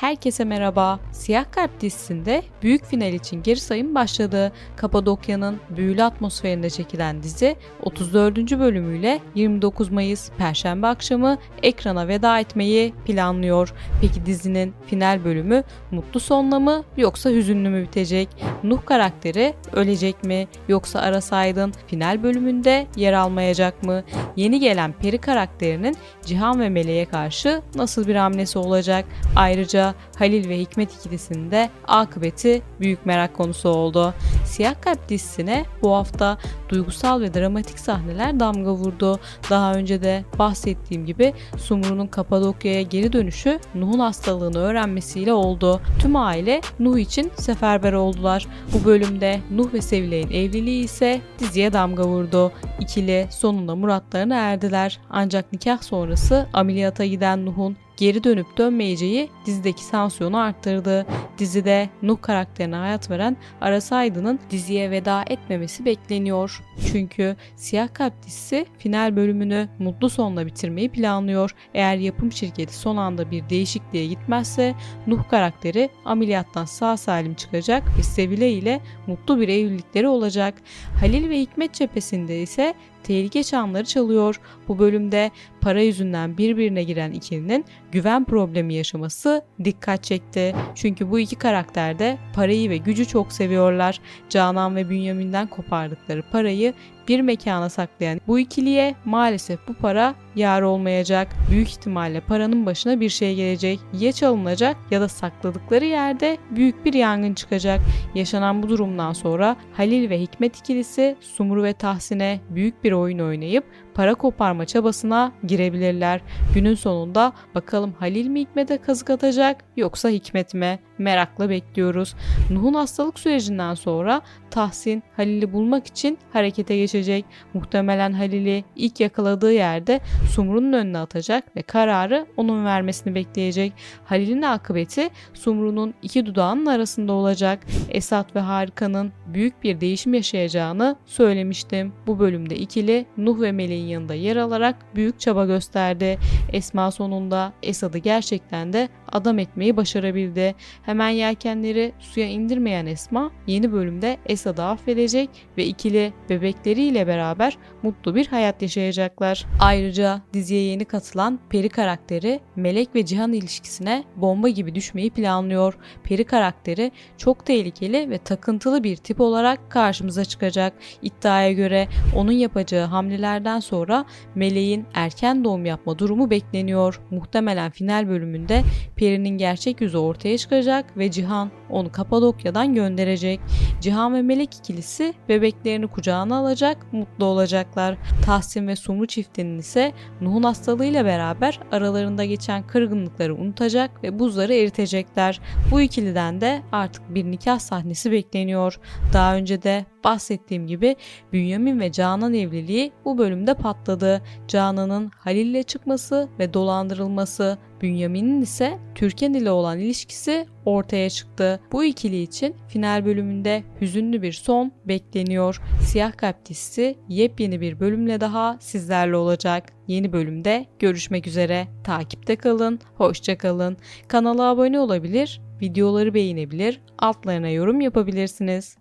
Herkese merhaba. Siyah Kalp dizisinde büyük final için geri sayım başladı. Kapadokya'nın büyülü atmosferinde çekilen dizi 34. bölümüyle 29 Mayıs Perşembe akşamı ekrana veda etmeyi planlıyor. Peki dizinin final bölümü mutlu sonla mı yoksa hüzünlü mü bitecek? Nuh karakteri ölecek mi yoksa Aras Aydın final bölümünde yer almayacak mı? Yeni gelen Peri karakterinin Cihan ve Meleğe karşı nasıl bir hamlesi olacak? Ayrıca Halil ve Hikmet ikilisinin de akıbeti büyük merak konusu oldu. Siyah Kalp dizisine bu hafta duygusal ve dramatik sahneler damga vurdu. Daha önce de bahsettiğim gibi Sumru'nun Kapadokya'ya geri dönüşü Nuh'un hastalığını öğrenmesiyle oldu. Tüm aile Nuh için seferber oldular. Bu bölümde Nuh ve Sevilay'ın evliliği ise diziye damga vurdu. İkili sonunda muratlarına erdiler. Ancak nikah sonrası ameliyata giden Nuh'un geri dönüp dönmeyeceği dizideki sansiyonu arttırdı. Dizide Nuh karakterine hayat veren Aras Aydın'ın diziye veda etmemesi bekleniyor. Çünkü Siyah Kalp dizisi final bölümünü mutlu sonla bitirmeyi planlıyor. Eğer yapım şirketi son anda bir değişikliğe gitmezse Nuh karakteri ameliyattan sağ salim çıkacak ve Sevile ile mutlu bir evlilikleri olacak. Halil ve Hikmet cephesinde ise tehlike çanları çalıyor. Bu bölümde para yüzünden birbirine giren ikilinin güven problemi yaşaması dikkat çekti. Çünkü bu iki karakter de parayı ve gücü çok seviyorlar. Canan ve Bünyamin'den kopardıkları parayı bir mekana saklayan bu ikiliye maalesef bu para yar olmayacak. Büyük ihtimalle paranın başına bir şey gelecek. Ya çalınacak ya da sakladıkları yerde büyük bir yangın çıkacak. Yaşanan bu durumdan sonra Halil ve Hikmet ikilisi Sumru ve Tahsin'e büyük bir oyun oynayıp para koparma çabasına girebilirler. Günün sonunda bakalım Halil mi Hikmet'e kazık atacak yoksa Hikmet mi? Merakla bekliyoruz. Nuh'un hastalık sürecinden sonra Tahsin Halil'i bulmak için harekete geçecek. Muhtemelen Halil'i ilk yakaladığı yerde Sumru'nun önüne atacak ve kararı onun vermesini bekleyecek. Halil'in akıbeti Sumru'nun iki dudağının arasında olacak. Esat ve Harika'nın büyük bir değişim yaşayacağını söylemiştim. Bu bölümde ikili Nuh ve Melek'in yanında yer alarak büyük çaba gösterdi. Esma sonunda Esad'ı gerçekten de adam etmeyi başarabildi. Hemen yelkenleri suya indirmeyen Esma yeni bölümde Esad'ı affedecek ve ikili bebekleriyle beraber mutlu bir hayat yaşayacaklar. Ayrıca diziye yeni katılan Peri karakteri Melek ve Cihan ilişkisine bomba gibi düşmeyi planlıyor. Peri karakteri çok tehlikeli ve takıntılı bir tip olarak karşımıza çıkacak. İddiaya göre onun yapacağı hamlelerden sonra Meleğin erken doğum yapma durumu bekleniyor. Muhtemelen final bölümünde Peri'nin gerçek yüzü ortaya çıkacak ve Cihan onu Kapadokya'dan gönderecek. Cihan ve Melek ikilisi bebeklerini kucağına alacak, mutlu olacaklar. Tahsin ve Sumru çiftinin ise Nuh'un hastalığıyla beraber aralarında geçen kırgınlıkları unutacak ve buzları eritecekler. Bu ikiliden de artık bir nikah sahnesi bekleniyor. Daha önce de bahsettiğim gibi Bünyamin ve Canan evliliği bu bölümde patladı. Canan'ın Halil'le çıkması ve dolandırılması, Bünyamin'in ise Türkan ile olan ilişkisi ortaya çıktı. Bu ikili için final bölümünde hüzünlü bir son bekleniyor. Siyah Kalp dizisi yepyeni bir bölümle daha sizlerle olacak. Yeni bölümde görüşmek üzere. Takipte kalın, hoşça kalın. Kanala abone olabilir, videoları beğenebilir, altlarına yorum yapabilirsiniz.